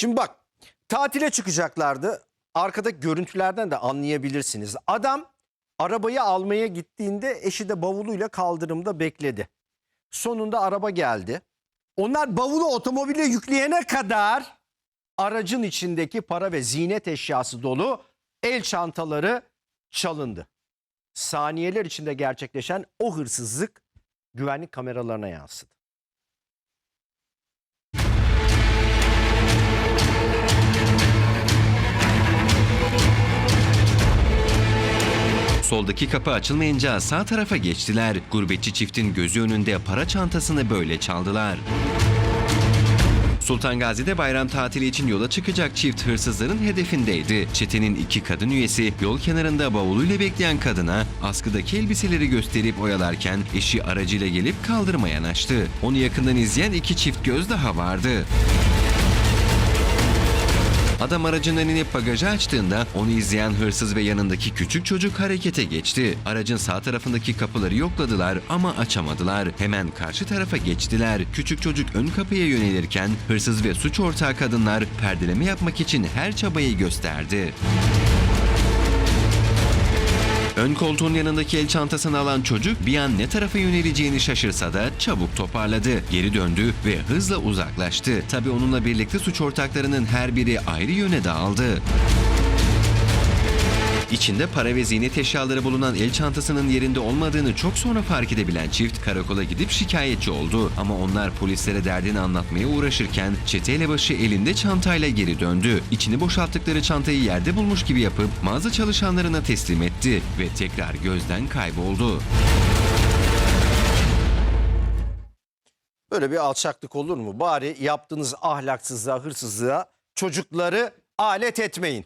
Şimdi bak tatile çıkacaklardı. Arkadaki görüntülerden de anlayabilirsiniz. Adam arabayı almaya gittiğinde eşi de bavuluyla kaldırımda bekledi. Sonunda araba geldi. Onlar bavulu otomobile yükleyene kadar aracın içindeki para ve ziynet eşyası dolu el çantaları çalındı. Saniyeler içinde gerçekleşen o hırsızlık güvenlik kameralarına yansıdı. Soldaki kapı açılmayınca sağ tarafa geçtiler. Gurbetçi çiftin gözü önünde para çantasını böyle çaldılar. Sultan Gazi'de bayram tatili için yola çıkacak çift hırsızların hedefindeydi. Çetenin iki kadın üyesi yol kenarında bavuluyla bekleyen kadına askıdaki elbiseleri gösterip oyalarken eşi aracıyla gelip kaldırıma yanaştı. Onu yakından izleyen iki çift göz daha vardı. Adam aracından inip bagajı açtığında onu izleyen hırsız ve yanındaki küçük çocuk harekete geçti. Aracın sağ tarafındaki kapıları yokladılar ama açamadılar. Hemen karşı tarafa geçtiler. Küçük çocuk ön kapıya yönelirken hırsız ve suç ortağı kadınlar perdeleme yapmak için her çabayı gösterdi. Ön koltuğun yanındaki el çantasını alan çocuk bir an ne tarafa yöneleceğini şaşırsa da çabuk toparladı. Geri döndü ve hızla uzaklaştı. Tabii onunla birlikte suç ortaklarının her biri ayrı yöne dağıldı. İçinde para ve ziynet eşyaları bulunan el çantasının yerinde olmadığını çok sonra fark edebilen çift karakola gidip şikayetçi oldu. Ama onlar polislere derdini anlatmaya uğraşırken çete elebaşı elinde çantayla geri döndü. İçini boşalttıkları çantayı yerde bulmuş gibi yapıp mağaza çalışanlarına teslim etti ve tekrar gözden kayboldu. Böyle bir alçaklık olur mu? Bari yaptığınız ahlaksızlığa, hırsızlığa çocukları alet etmeyin.